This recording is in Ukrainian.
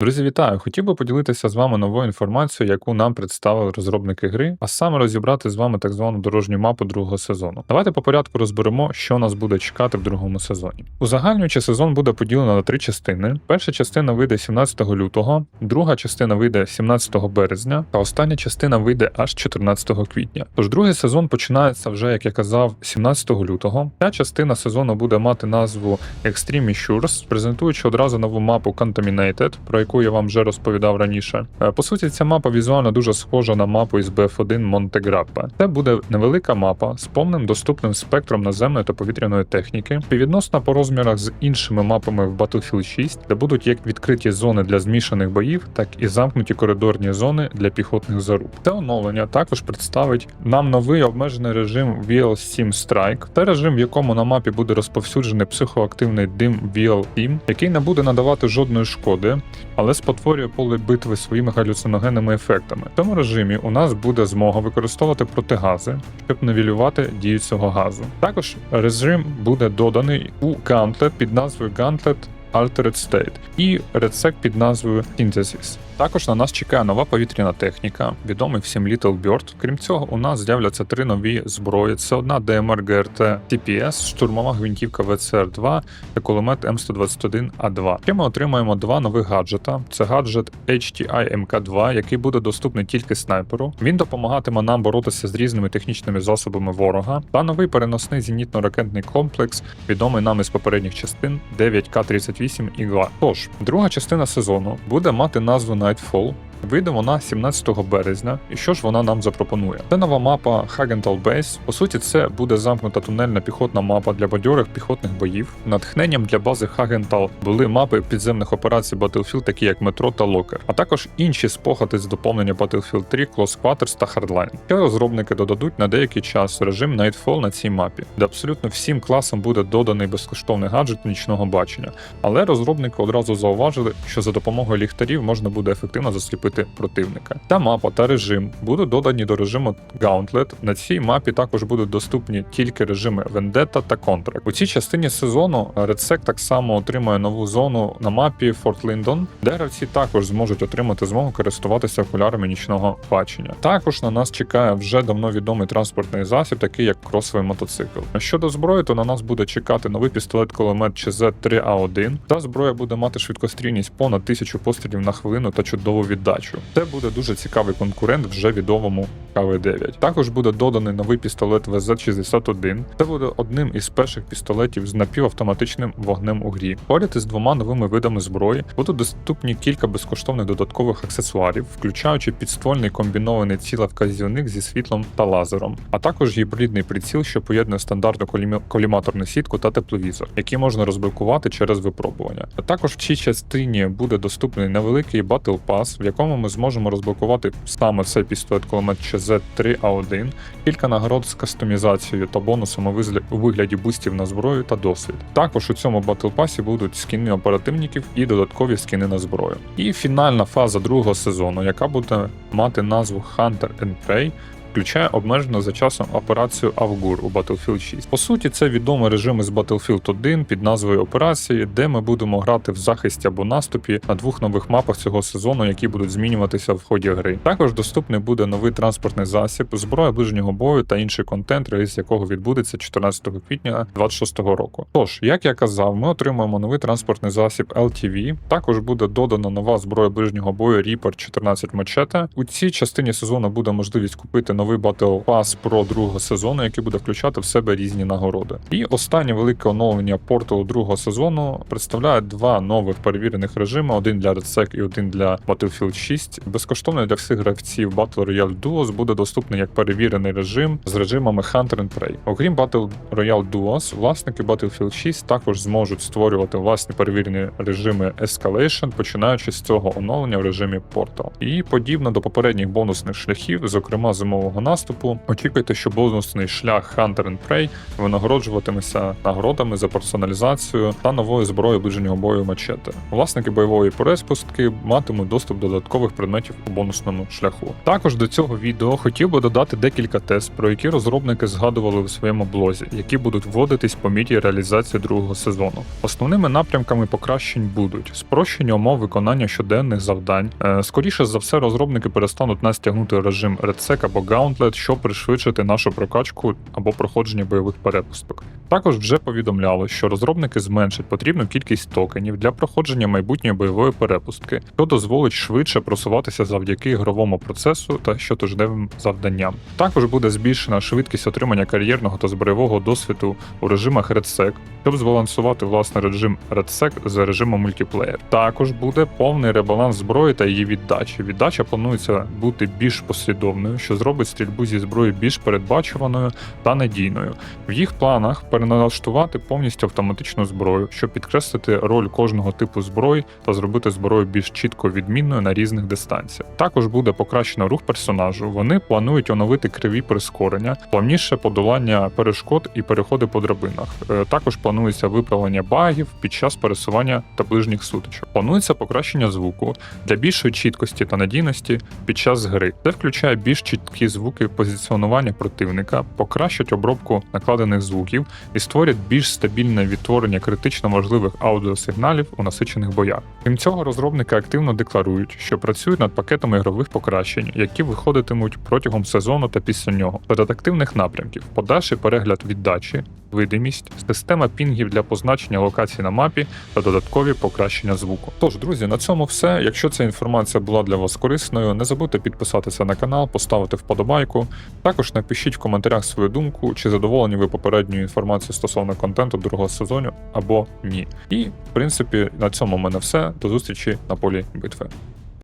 Друзі, вітаю! Хотів би поділитися з вами новою інформацією, яку нам представили розробники гри, а саме розібрати з вами так звану дорожню мапу другого сезону. Давайте по порядку розберемо, що нас буде чекати в другому сезоні. Узагальнюючи сезон буде поділено на три частини. Перша частина вийде 17 лютого, друга частина вийде 17 березня, та остання частина вийде аж 14 квітня. Тож другий сезон починається вже, як я казав, 17 лютого. Ця частина сезону буде мати назву Extreme Issues, презентуючи одразу нову мапу Contaminated, яку я вам вже розповідав раніше. Е, По суті, ця мапа візуально дуже схожа на мапу із BF1 Монтеграппе. Це буде невелика мапа з повним доступним спектром наземної та повітряної техніки, співвідносна по розмірах з іншими мапами в Battlefield 6, де будуть як відкриті зони для змішаних боїв, так і замкнуті коридорні зони для піхотних заруб. Це оновлення також представить нам новий обмежений режим VL7 Strike. Це режим, в якому на мапі буде розповсюджений психоактивний дим VL7, який не буде надавати жодної шкоди, але спотворює поле битви своїми галюциногенними ефектами. В цьому режимі у нас буде змога використовувати протигази, щоб навілювати дію цього газу. Також режим буде доданий у гантлет під назвою Gauntlet Altered State і Redsec під назвою Synthesis. Також на нас чекає нова повітряна техніка, відомий всім Little Bird. Крім цього, у нас з'являться три нові зброї: це одна DMR GRT TPS, штурмова гвинтівка VCR-2 та кулемет М121А2. Ще ми отримаємо два нових гаджета: це гаджет HTI MK2, який буде доступний тільки снайперу. Він допомагатиме нам боротися з різними технічними засобами ворога, та новий переносний зенітно-ракетний комплекс, відомий нам із попередніх частин 9К-38 Ігла. Тож, друга частина сезону буде мати назву Nightfall. Вийде вона 17 березня, і що ж вона нам запропонує? Це нова мапа Hagental Base. По суті, це буде замкнута тунельна піхотна мапа для бадьорих піхотних боїв. Натхненням для бази Hagental були мапи підземних операцій Battlefield, такі як Метро та Локер, а також інші спогади з доповнення Battlefield 3, Close Quarters та Hardline. Ще розробники додадуть на деякий час режим Nightfall на цій мапі, де абсолютно всім класам буде доданий безкоштовний гаджет нічного бачення. Але розробники одразу зауважили, що за допомогою ліхтарів можна буде ефективно засліпити противника. Та мапа та режим будуть додані до режиму Gauntlet. На цій мапі також будуть доступні тільки режими Vendetta та Contract. У цій частині сезону RedSec так само отримує нову зону на мапі Fort Lindon, де гравці також зможуть отримати змогу користуватися окулярами нічного бачення. Також на нас чекає вже давно відомий транспортний засіб, такий як кросовий мотоцикл. Щодо зброї, то на нас буде чекати новий пістолет-кулемет ЧЗ-3А1. Та зброя буде мати швидкострільність понад 1000 пострілів на хвилину та чудову віддачу. Це буде дуже цікавий конкурент вже відомому КВ-9. Також буде доданий новий пістолет ВЗ-61. Це буде одним із перших пістолетів з напівавтоматичним вогнем у грі. Поряд із двома новими видами зброї будуть доступні кілька безкоштовних додаткових аксесуарів, включаючи підствольний комбінований цілевказівник зі світлом та лазером, а також гібридний приціл, що поєднує стандартну коліматорну сітку та тепловізор, які можна розблокувати через випробування. А також в цій частині буде доступний невеликий Battle Pass, в якому ми зможемо розблокувати саме цей пістолет кулемет ЧЗ-3А1, кілька нагород з кастомізацією та бонусом у вигляді бустів на зброю та досвід. Також у цьому батлпасі будуть скіни оперативників і додаткові скіни на зброю. І фінальна фаза другого сезону, яка буде мати назву Hunter and Prey, включає обмежену за часом операцію Авгур у Battlefield 6. По суті, це відомий режим із Battlefield 1 під назвою операції, де ми будемо грати в захисті або наступі на двох нових мапах цього сезону, які будуть змінюватися в ході гри. Також доступний буде новий транспортний засіб, зброя ближнього бою та інший контент, реліз якого відбудеться 14 квітня 2026 року. Тож, як я казав, ми отримуємо новий транспортний засіб LTV. Також буде додана нова зброя ближнього бою Reaper 14 Machete. У цій частині сезону буде можливість купити новий Battle Pass Pro другого сезону, який буде включати в себе різні нагороди. І останнє велике оновлення порталу другого сезону представляє два нових перевірених режими: один для RedSec і один для Battlefield 6. Безкоштовно для всіх гравців Battle Royale Duos буде доступний як перевірений режим з режимами Hunter and Prey. Окрім Battle Royale Duos, власники Battlefield 6 також зможуть створювати власні перевірені режими Escalation, починаючи з цього оновлення в режимі Portal. І подібно до попередніх бонусних шляхів, зокрема зимового фінального наступу. Очікуйте, що бонусний шлях Hunter and Prey винагороджуватиметься нагородами за персоналізацію та новою зброєю ближнього бою мачете. Власники бойової переспустки матимуть доступ до додаткових предметів у бонусному шляху. Також до цього відео хотів би додати декілька тест, про які розробники згадували у своєму блозі, які будуть вводитись по мірі реалізації другого сезону. Основними напрямками покращень будуть спрощення умов виконання щоденних завдань. Е, Скоріше за все, розробники перестануть нас тягнути режим RedSec або Gauntlet, щоб пришвидшити нашу прокачку або проходження бойових перепусток. Також вже повідомляли, що розробники зменшать потрібну кількість токенів для проходження майбутньої бойової перепустки, що дозволить швидше просуватися завдяки ігровому процесу та щотижневим завданням. Також буде збільшена швидкість отримання кар'єрного та збройового досвіду у режимах RedSec, щоб збалансувати власний режим RedSec з режимом мультиплеєр. Також буде повний ребаланс зброї та її віддачі. Віддача планується бути більш послідовною, що зробить стрільбу зі зброї більш передбачуваною та надійною. В їх планах переналаштувати повністю автоматичну зброю, щоб підкреслити роль кожного типу зброї та зробити зброю більш чітко відмінною на різних дистанціях. Також буде покращено рух персонажу. Вони планують оновити криві прискорення, плавніше подолання перешкод і переходи по драбинах. Е, Також планується виправлення багів під час пересування та ближніх сутичок. Планується покращення звуку для більшої чіткості та надійності під час гри. Це включає більш чіткі звуки позиціонування противника, покращать обробку накладених звуків і створять більш стабільне відтворення критично важливих аудіосигналів у насичених боях. Крім цього, розробники активно декларують, що працюють над пакетами ігрових покращень, які виходитимуть протягом сезону та після нього. Серед активних напрямків подальший перегляд віддачі, видимість, система пінгів для позначення локацій на мапі та додаткові покращення звуку. Тож, друзі, на цьому все. Якщо ця інформація була для вас корисною, не забудьте підписатися на канал, поставити вподобайку. Також напишіть в коментарях свою думку, чи задоволені ви попередньою інформацією стосовно контенту другого сезону або ні. І в принципі на цьому в мене все. До зустрічі на полі битви.